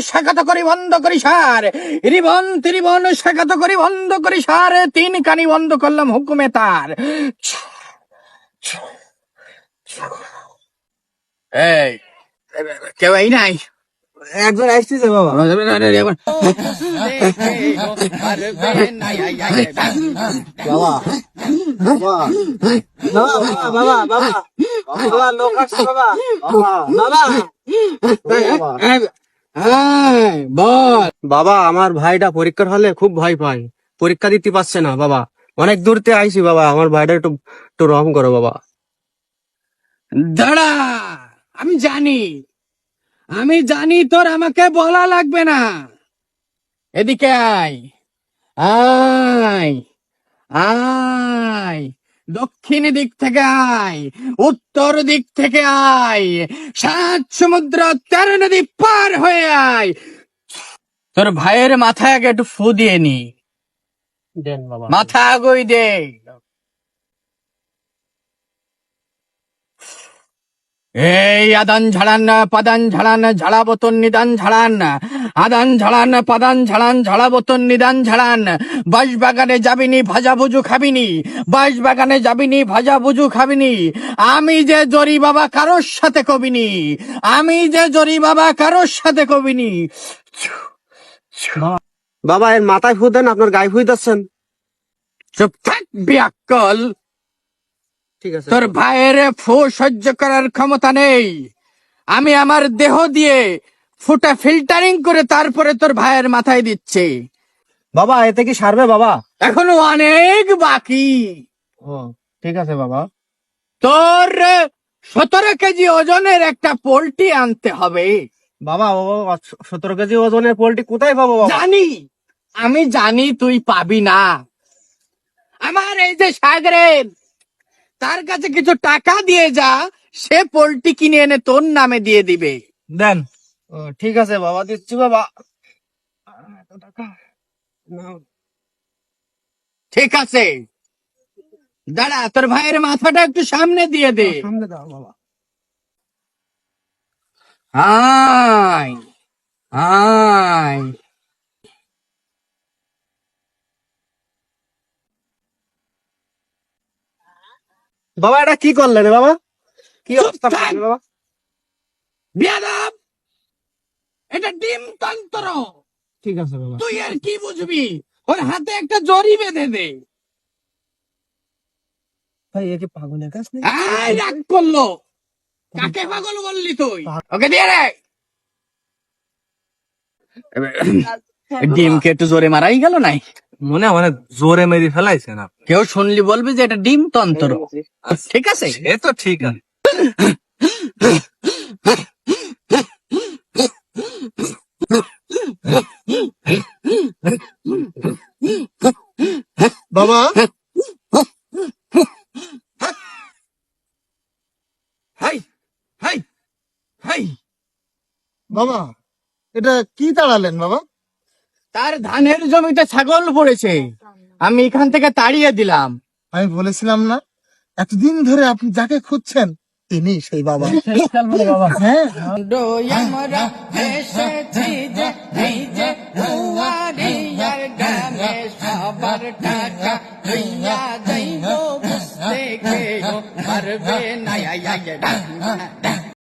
স্বাগত করি বন্ধ করি সার রিবন ত্রিবন স্বাগত করি বন্ধ করি সার তিন কানি বন্ধ করলাম হুকুমে তার কেউ এই নাই? একজন আসতেছে বাবা। বাবা। বাবা। বাবা বাবা বাবা বাবা। লোক আসছে বাবা। বাবা। বল। বাবা আমার ভাইটা পরীক্ষার হলে খুব ভয় পায়। পরীক্ষা দিতে পারছে না বাবা। অনেক দূরতে আইছি বাবা। আমার ভাইটা একটু একটু রহম করো বাবা। দাঁড়া আমি জানি। আমি জানি তোর আমাকে বলা লাগবে না। এদিকে আয়। আয়। আয়। দক্ষিণ দিক থেকে আয়। উত্তর দিক থেকে আয়। সাত সমুদ্র তেরো নদী পার হয়ে আয়। তোর ভাইয়ের মাথায় আগে একটু ফু দিয়ে নি। মাথা আগই দে। এই আদান ঝাড়ান পাদান ঝাড়ান ঝাড়া বতন নিদান ঝাড়ান। আদান ঝাড়ান পাদান ঝাড়ান ঝাড়া বতন নিদান ঝাড়ান। বাঁশ বাগানে যাবিনি ভাজা ভুজু খাবিনি। বাঁশ বাগানে যাবিনি ভাজা ভুজু খাবিনি। আমি যে জরি বাবা কারোর সাথে কবিনি। আমি যে জরি বাবা কারোর সাথে কবিনি। বাবা এর মাথায় ফু দেন আপনার গায়ে ফুই দিচ্ছেন চুপ থাক বিয়াক্কল। আছে তোর ভাইয়ের ফু সহ্য করার ক্ষমতা নেই। আমি আমার দেহ দিয়ে ফুটা ফিল্টারিং করে তারপরে তোর ভাইয়ের মাথায় দিচ্ছে। বাবা এতে কি সারবে বাবা? এখনও অনেক বাকি। ও ঠিক আছে বাবা। তোর সতেরো কেজি ওজনের একটা পোল্ট্রি আনতে হবে। বাবা ও সতেরো কেজি ওজনের পোল্ট্রি কোথায় পাবো জানি। আমি জানি তুই পাবি না। আমার এই যে সাগরের তার কাছে কিছু টাকা দিয়ে যা সে পোল্ট্রি কিনে এনে তোর নামে দিয়ে দিবে। দেন। ঠিক আছে বাবা দিচ্ছি বাবা। ঠিক আছে। দাঁড়া তোর ভাইয়ের মাথাটা একটু সামনে দিয়ে দে। সামনে দাও বাবা। আয় আয়। বাবা এটা কি করলেন বাবা? কি অবস্থা। বাবা? বিয়াদব! এটা ডিম তন্ত্র! ঠিক আছে বাবা। তুই আর কি বুঝবি? ওর হাতে একটা জরি বেঁধে দে। ভাই একে পাগলের কাছ নেই রাগ করল। কাকে পাগল বললি তুই? ওকে দিয়ে রে ডিমকে একটু জোরে মারাই গেল নাই মনে হয় অনেক জোরে মেরে ফেলাইছে না? কেউ শুনলি বলবি যে এটা ডিম তন্ত্র। ঠিক আছে? সে তো ঠিক আছে। বাবা? Hi hi hi. বাবা এটা কি তাড়ালেন বাবা? তার ধানের জমিতে ছাগল পড়েছে। আমি এখান থেকে তাড়িয়ে দিলাম। আমি বলেছিলাম না এতদিন ধরে আপনি যাকে খুঁজছেন তিনি সেই বাবা। হ্যাঁ। সবার